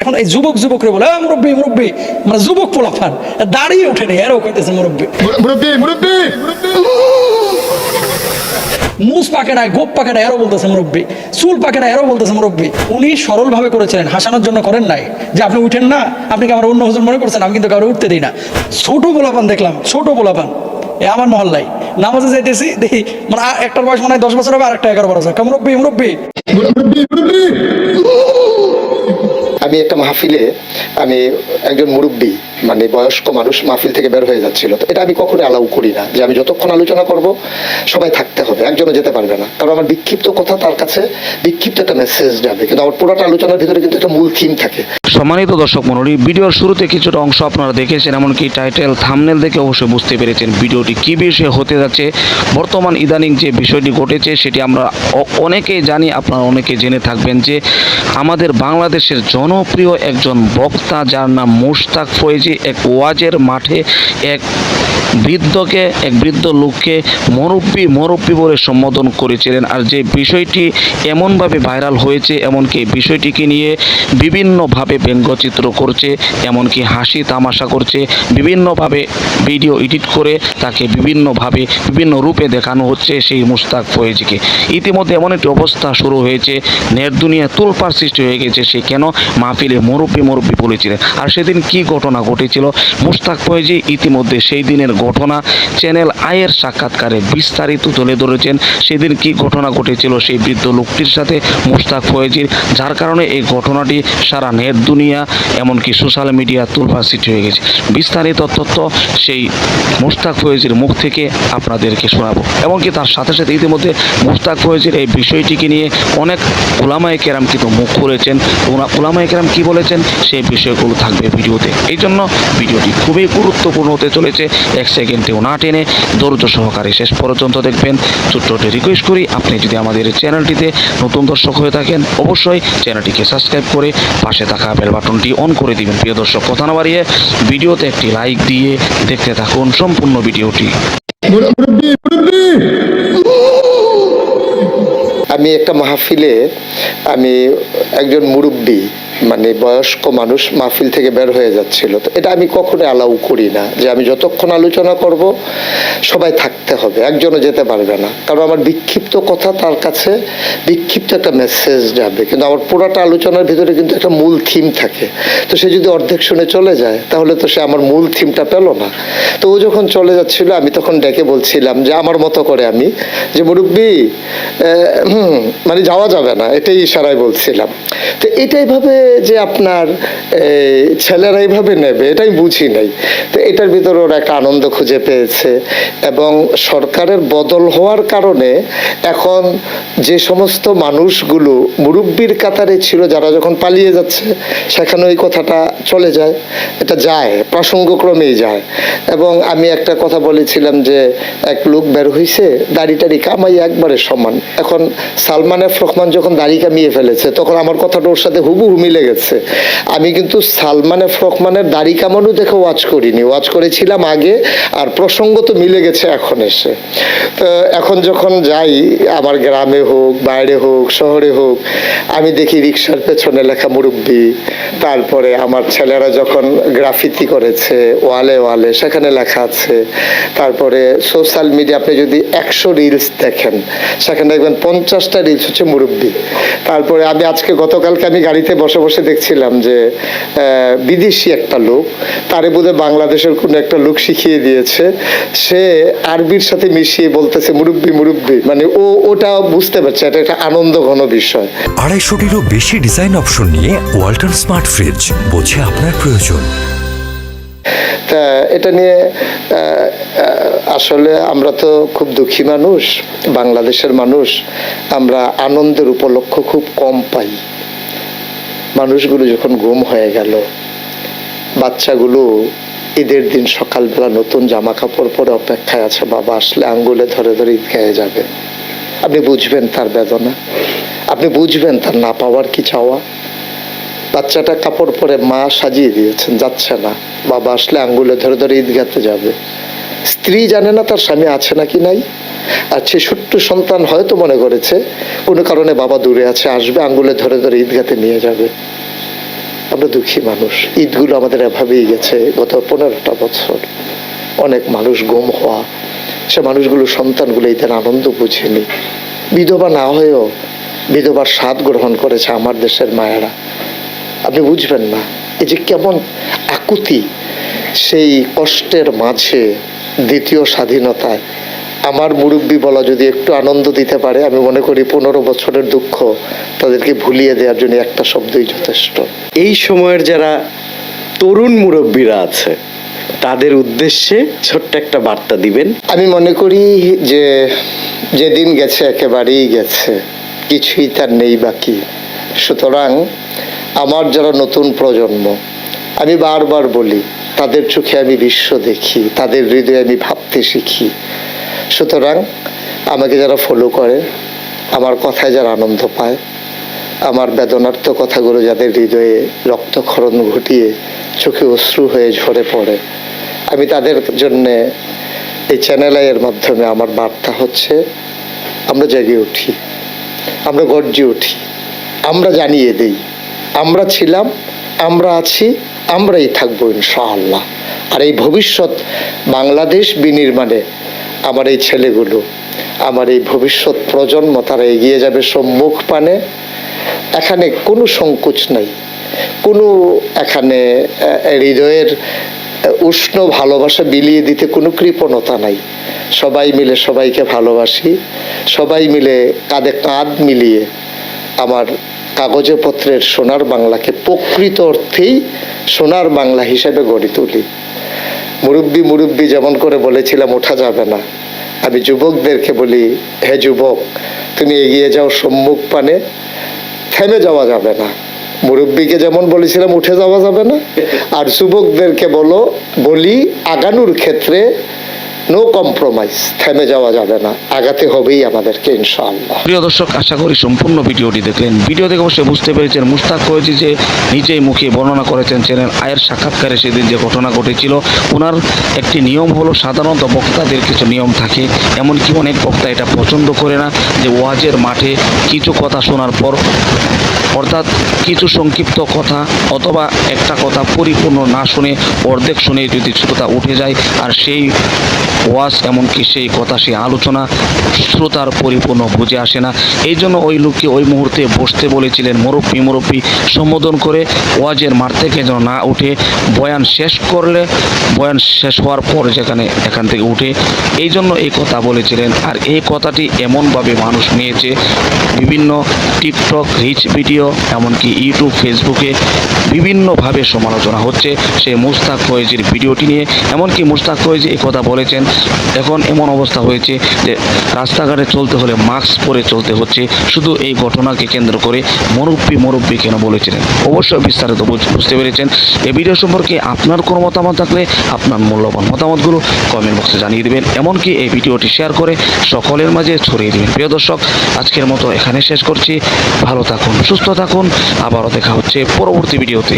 এখন এই যুবক যুবকরে বলে "আহ, মুরব্বি মুরব্বি মানে যুবক পোলাফান দাঁড়িয়ে ওঠেনি এরও কইতেছে মুরব্বি। মুরব্বী মুরব্বী! মুস পাকে না গোপ পাকে না এরও বলতেছে মুরব্বি। চুল পাকে না এরও বলতেছে মুরব্বি। উনি সরল ভাবে করেছিলেন হাসানোর জন্য করেন নাই। যে আপনি উঠেন না আপনি কি আমার অন্য হুজুর মনে করছেন? আমি কিন্তু কারও উঠতে দিই না। ছোট পোলাপান দেখলাম ছোট পোলাপান। এ আমার মহল্লাই নামাজে যাইতেছি দেখি মানে একটার বয়স মনে হয় দশ বছর হবে আর একটা এগারো বছর। মুরব্বি মুরব্বি! মুরব্বী মুরব্বী! আমি একটা মাহফিলে আমি একজন মুরব্বী মানে বয়স্ক মানুষ মাহফিল থেকে বের হয়ে যাচ্ছিল। তো এটা আমি কখনো অ্যালাউ করি না যে আমি যতক্ষণ আলোচনা করব, সবাই থাকতে হবে, একজনও যেতে পারবে না। কারণ আমার বিক্ষিপ্ত কথা তার কাছে বিক্ষিপ্ত একটা মেসেজ যাবে, কিন্তু আমার পুরোটা আলোচনার ভিতরে কিন্তু একটা মূল থিম থাকে। সম্মানিত দর্শক মণ্ডলী ভিডিওর শুরুতে কিছুটা অংশ আপনারা দেখেছেন, এমনকি টাইটেল থামনেল দেখে অবশ্যই বুঝতে পেরেছেন ভিডিওটি কী বিষয়ে হতে যাচ্ছে। বর্তমান ইদানিং যে বিষয়টি ঘটেছে, সেটি আমরা অনেকেই জানি, আপনারা অনেকে জেনে থাকবেন যে আমাদের বাংলাদেশের জনপ্রিয় একজন বক্তা যার নাম মুশতাক ফয়েজি এক ওয়াজের মাঠে এক বৃদ্ধকে, এক বৃদ্ধ লোককে মুরব্বী মুরব্বী বলে সম্বোধন করেছিলেন। আর যে বিষয়টি এমনভাবে ভাইরাল হয়েছে, এমনকি বিষয়টিকে নিয়ে বিভিন্নভাবে ব্যঙ্গচিত্র করছে, এমনকি হাসি তামাশা করছে, বিভিন্নভাবে ভিডিও এডিট করে তাকে বিভিন্নভাবে, বিভিন্ন রূপে দেখানো হচ্ছে সেই মুস্তাক ফয়েজিকে। ইতিমধ্যে এমন একটি অবস্থা শুরু হয়েছে, নেট দুনিয়া তুলপার সৃষ্টি হয়ে গেছে, সে কেন মাহফিলে মুরব্বী মুরব্বী বলেছিলেন। আর সেদিন কি ঘটনা ঘটেছিল? মুস্তাক ফয়েজি ইতিমধ্যে সেই দিনের ঘটনা চ্যানেল আয়ের সাক্ষাৎকারে বিস্তারিত তুলে ধরেছেন। সেদিন কি ঘটনা ঘটেছিল সেই বৃদ্ধ লোকটির সাথে মুস্তাক ফয়েজির, যার কারণে এই ঘটনাটি সারা নেট দুনিয়া, এমনকি সোশ্যাল মিডিয়া তুলপার সৃষ্টি হয়ে গেছে। বিস্তারিত তথ্য সেই মুস্তাক ফয়েজির মুখ থেকে আপনাদেরকে শোনাবো। এমনকি তার সাথে সাথে ইতিমধ্যে মুস্তাক ফয়েজির এই বিষয়টিকে নিয়ে অনেক ওলামায় কেরাম কিন্তু মুখ খুলেছেন। ওলামায়ে কেরাম কি বলেছেন সেই বিষয়গুলো থাকবে ভিডিওতে। এই জন্য ভিডিওটি খুবই গুরুত্বপূর্ণ হতে চলেছে। এক সেকেন্ডেও না টেনে ধৈর্য সহকারে শেষ পর্যন্ত দেখবেন। ছোট্টটি রিকোয়েস্ট করি আপনি যদি আমাদের চ্যানেলটিতে নতুন দর্শক হয়ে থাকেন, অবশ্যই চ্যানেলটিকে সাবস্ক্রাইব করে পাশে থাকা বেল বাটনটি অন করে দিবেন। প্রিয় দর্শক, কথা না বাড়িয়ে ভিডিওতে একটি লাইক দিয়ে দেখতে থাকুন সম্পূর্ণ ভিডিওটি। আমি একটা মাহফিলে আমি একজন মুরব্বী মানে বয়স্ক মানুষ মাহফিল থেকে বের হয়ে যাচ্ছিল। তো এটা আমি কখনো অ্যালাউ করি না যে আমি যতক্ষণ আলোচনা করব, সবাই থাকতে হবে, একজনও যেতে পারবে না। কারণ আমার বিক্ষিপ্ত কথা তার কাছে বিক্ষিপ্ত একটা মেসেজ যাবে। কিন্তু আমার পুরাটা আলোচনার ভিতরে কিন্তু একটা মূল থিম থাকে। তো সে যদি অর্ধেক শুনে চলে যায়, তাহলে তো সে আমার মূল থিমটা পেল না। তো ও যখন চলে যাচ্ছিল, আমি তখন ডেকে বলছিলাম যে আমার মতো করে আমি, যে মুরব্বী মানে যাওয়া যাবে না, এটাই ইশারায় বলছিলাম। তো এটাই ভাবে যে আপনার ছেলেরা এইভাবে নেবে, এটাই বুঝি নাই। তো এটার ভিতরে ওরা একটা আনন্দ খুঁজে পেয়েছে এবং সরকারের বদল হওয়ার কারণে এখন যে সমস্ত মানুষগুলো মুরব্বীর কাতারে ছিল, যারা যখন পালিয়ে যাচ্ছে, সেখানে ওই কথাটা চলে যায়, এটা যায় প্রসঙ্গক্রমেই যায়। এবং আমি একটা কথা বলেছিলাম যে, এক লোক বের হইছে, দাড়ি টাড়ি কামাই একবারে সমান। এখন সালমান এফ রহমান যখন দাড়ি কামিয়ে ফেলেছে, তখন আমার কথাটা ওর সাথে হুবহু মিলে গেছে। আমি কিন্তু সালমান এফ রহমানের দাড়ি কামানো দেখে ওয়াচ করিনি। ওয়াচ করেছিলাম আগে, আর প্রসঙ্গ তো মিলে গেছে এখন এসে। তো এখন যখন যাই, আমার গ্রামে হোক, বাইরে হোক, শহরে হোক, আমি দেখি রিক্সার পেছনে লেখা মুরব্বী। তারপরে আমার ছেলেরা যখন গ্রাফিতি করেছে, ওয়ালে ওয়ালে, সেখানে লেখা আছে। তারপরে সোশ্যাল মিডিয়া আপনি যদি একশো রিলস দেখেন, সেখানে দেখবেন পঞ্চাশটা রিলস হচ্ছে মুরব্বী। তারপরে আমি আজকে গতকালকে আমি গাড়িতে বসে বসে দেখছিলাম যে বিদেশি একটা লোক তারে বোধহয় বাংলাদেশের কোনো একটা লোক শিখিয়ে দিয়েছে। সে আরবির সাথে মিশিয়ে বলতেছে মুরব্বী মুরব্বী। মানে ও ওটা বুঝতে পারছে এটা একটা আনন্দ ঘন বিষয়। আড়াইশোটিরও বেশি ডিজাইন অপশন নিয়ে ওয়াল্টন স্মার্ট ফ্রিজ বোঝে আপনার প্রয়োজন। তা এটা নিয়ে আসলে আমরা তো খুব দুঃখী মানুষ বাংলাদেশের মানুষ আমরা আনন্দের উপলক্ষ খুব কম পাই। মানুষগুলো যখন গুম হয়ে গেল, বাচ্চাগুলো ঈদের দিন সকালবেলা নতুন জামা কাপড় পরে অপেক্ষায় আছে, বাবা আসলে আঙ্গুলে ধরে ধরে ঈদগাহে যাবে। আপনি বুঝবেন তার বেদনা। আপনি বুঝবেন তার না পাওয়ার কি চাওয়া। বাচ্চাটা কাপড় পরে মা সাজিয়ে দিয়েছেন, যাচ্ছে না। বাবা আসলে আঙ্গুলে ধরে ধরে ঈদগাতে যাবে। স্ত্রী জানে না তার স্বামী আছে নাকি নাই? আর সে ছোট্ট সন্তান হয়তো মনে করেছে, কোনো কারণে বাবা দূরে আছে, আসবে, আঙ্গুলে ধরে ধরে ঈদগাতে নিয়ে যাবে। আমরা দুঃখী মানুষ। ঈদগুলো আমাদের এভাবেই গেছে গত পনেরোটা বছর। অনেক মানুষ গুম হওয়া, সে মানুষগুলো সন্তানগুলো ঈদের আনন্দ বুঝেনি। বিধবা না হয়েও বিধবার স্বাদ গ্রহণ করেছে আমার দেশের মায়েরা। আপনি বুঝবেন না, এই যে কেমন আকুতি সেই কষ্টের মাঝে দ্বিতীয় স্বাধীনতায়। আমার মুরব্বী বলা যদি একটু আনন্দ দিতে পারে আমি মনে করি পনেরো বছরের দুঃখ তাদেরকে ভুলিয়ে দেওয়ার জন্য একটা শব্দই যথেষ্ট। এই সময়ের যারা তরুণ মুরব্বীরা আছে তাদের উদ্দেশ্যে ছোট্ট একটা বার্তা দিবেন। আমি মনে করি যে যেদিন গেছে একেবারেই গেছে কিছুই তার নেই বাকি। সুতরাং আমার যারা নতুন প্রজন্ম আমি বারবার বলি তাদের চোখে আমি বিশ্ব দেখি, তাদের হৃদয়ে আমি ভাবতে শিখি। সুতরাং আমাকে যারা ফলো করে, আমার কথায় যারা আনন্দ পায়, আমার বেদনার্থ কথাগুলো যাদের হৃদয়ে রক্তক্ষরণ ঘটিয়ে চোখে অশ্রু হয়ে ঝরে পড়ে, আমি তাদের জন্যে এই চ্যানেল আইয়ের মাধ্যমে আমার বার্তা হচ্ছে, আমরা জেগে উঠি, আমরা গর্জে উঠি, আমরা জানিয়ে দিই, আমরা ছিলাম, আমরা আছি আমরাই থাকব ইনশাআল্লাহ। আর এই ভবিষ্যৎ বাংলাদেশ বিনির্মাণে আমার এই ছেলেগুলো, আমার এই ভবিষ্যৎ প্রজন্ম, তারা এগিয়ে যাবে সম্মুখ পানে। এখানে কোনো সংকোচ নাই। কোনো এখানে হৃদয়ের উষ্ণ ভালোবাসা বিলিয়ে দিতে কোনো কৃপণতা নাই। সবাই মিলে সবাইকে ভালোবাসি। সবাই মিলে কাঁধে কাঁধ মিলিয়ে আমার কাগজে পত্রের সোনার বাংলাকে প্রকৃত অর্থেই সোনার বাংলা হিসেবে গড়ে তুলি। মুরব্বি মুরব্বি যেমন করে বলেছিলাম, ওঠা যাবে না। আমি যুবকদেরকে বলি, হে যুবক, তুমি এগিয়ে যাও সম্মুখ পানে, থেমে যাওয়া যাবে না। মুরব্বীকে যেমন বলেছিলাম, উঠে যাওয়া যাবে না। আর যুবকদেরকে বলো, বলি, আগানোর ক্ষেত্রে নো কম্প্রোমাইজ থেমে যাওয়া যাবে না। আগাতে হবেই আমাদেরকে, ইনশাআল্লাহ। প্রিয় দর্শক, আশা করি সম্পূর্ণ ভিডিওটি দেখলেন। ভিডিও দেখে অবশ্যই বুঝতে পেরেছেন মুস্তাক ফয়েজি যে নিজেই মুখে বর্ণনা করেছেন চ্যানেল আয়ের সাক্ষাৎকারে সেদিন যে ঘটনা ঘটেছিল। ওনার একটি নিয়ম হলো, সাধারণত বক্তাদের কিছু নিয়ম থাকে। এমনকি অনেক বক্তা এটা পছন্দ করে না যে ওয়াজের মাঠে কিছু কথা শোনার পর অর্থাৎ কিছু সংক্ষিপ্ত কথা অথবা একটা কথা পরিপূর্ণ না শুনে অর্ধেক শুনে যদি শ্রোতা উঠে যায়, আর সেই ওয়াজ এমনকি সেই কথা, সেই আলোচনা শ্রোতার পরিপূর্ণ বুঝে আসে না। এই জন্য ওই লোককে ওই মুহূর্তে বসতে বলেছিলেন, মুরব্বী মুরব্বী, সম্বোধন করে ওয়াজের মার থেকে যেন না উঠে, বয়ান শেষ করলে, বয়ান শেষ হওয়ার পর যেখানে, এখান থেকে উঠে। এই জন্য এই কথা বলেছিলেন। আর এই কথাটি এমনভাবে মানুষ নিয়েছে, বিভিন্ন টিকটক, রিচ ভিডিও এমনকি ইউটিউব, ফেসবুকে বিভিন্নভাবে সমালোচনা হচ্ছে সেই মুস্তাক ফয়েজির ভিডিওটি নিয়ে। এমনকি মুস্তাক ফয়েজি কথা বলেছেন, এখন এমন অবস্থা হয়েছে যে রাস্তাঘাটে চলতে হলে মাস্ক পরে চলতে হচ্ছে। শুধু এই ঘটনাকে কেন্দ্র করে মুরব্বী মুরব্বী কেন বলেছিলেন? অবশ্যই বিস্তারিত বুঝ- বুঝতে পেরেছেন। এই ভিডিও সম্পর্কে আপনার কোনো মতামত থাকলে আপনার মূল্যবান মতামতগুলো কমেন্ট বক্সে জানিয়ে দেবেন। এমনকি এই ভিডিওটি শেয়ার করে সকলের মাঝে ছড়িয়ে দেবেন। প্রিয় দর্শক, আজকের মতো এখানে শেষ করছি। ভালো থাকুন সুস্থ থাকুন আবারও দেখা হচ্ছে পরবর্তী ভিডিওতে।